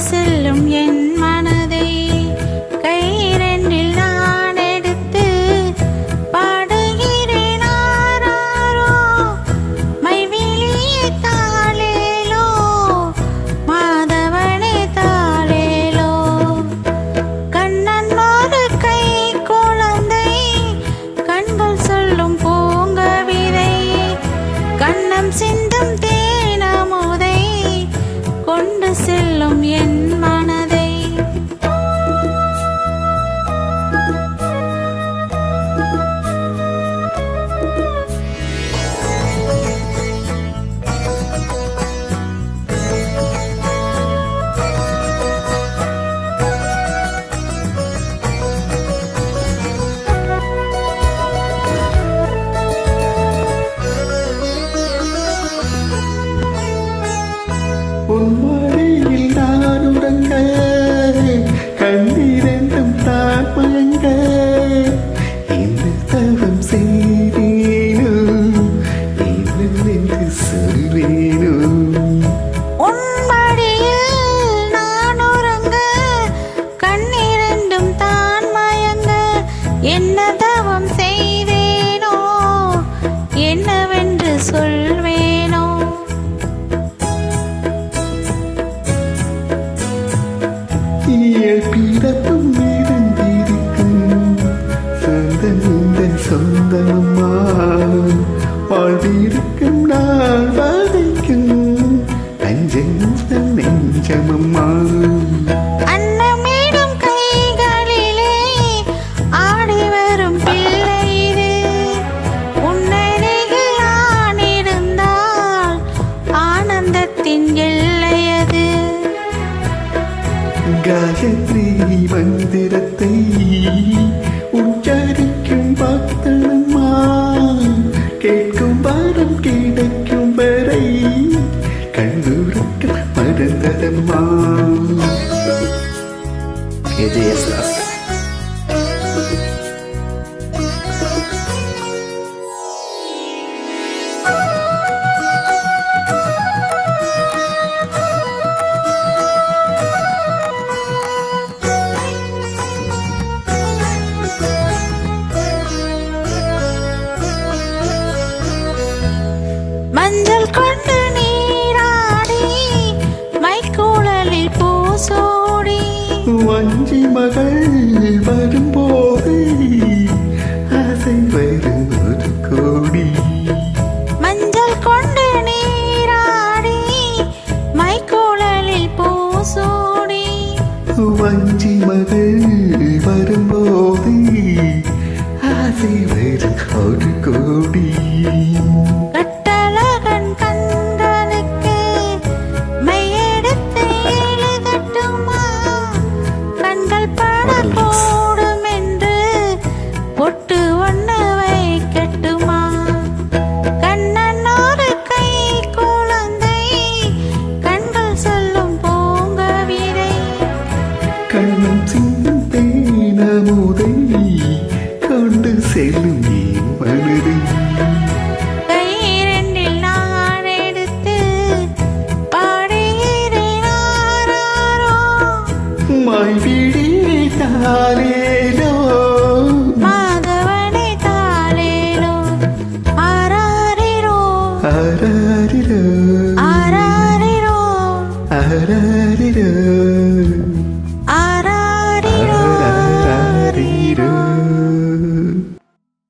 செல்லும் என் அஞ்சம் நெஞ்சமம்மா அன்னமேடும் கைகளிலே ஆடி வரும் பிள்ளை இது உன்னருகில் நான் இருந்தால் ஆனந்தத்தின் எல்லை அது. காயத்ரி மந்திரத்தை உச்சரிக்கும் பக்தனம்மா. கேட்கும் வாரம் கிடைக்கும் கேஜேஎஸ்தாஸ் மஞ்சள் வஞ்சி மகள் வரும்போது ஆசை வரும் ஒரு கோடி. மஞ்சள் கொண்டு நீராடி மைக்கூழலில் பூசோடி வஞ்சி மகள் வரும்போது ஆசை வரும் ஒரு கோடி. താലേലോ മാധവനെ താലേലോ ആരാരിരോ? ആരാരിരോ? ആരാരിരോ? ആരാരിരോ?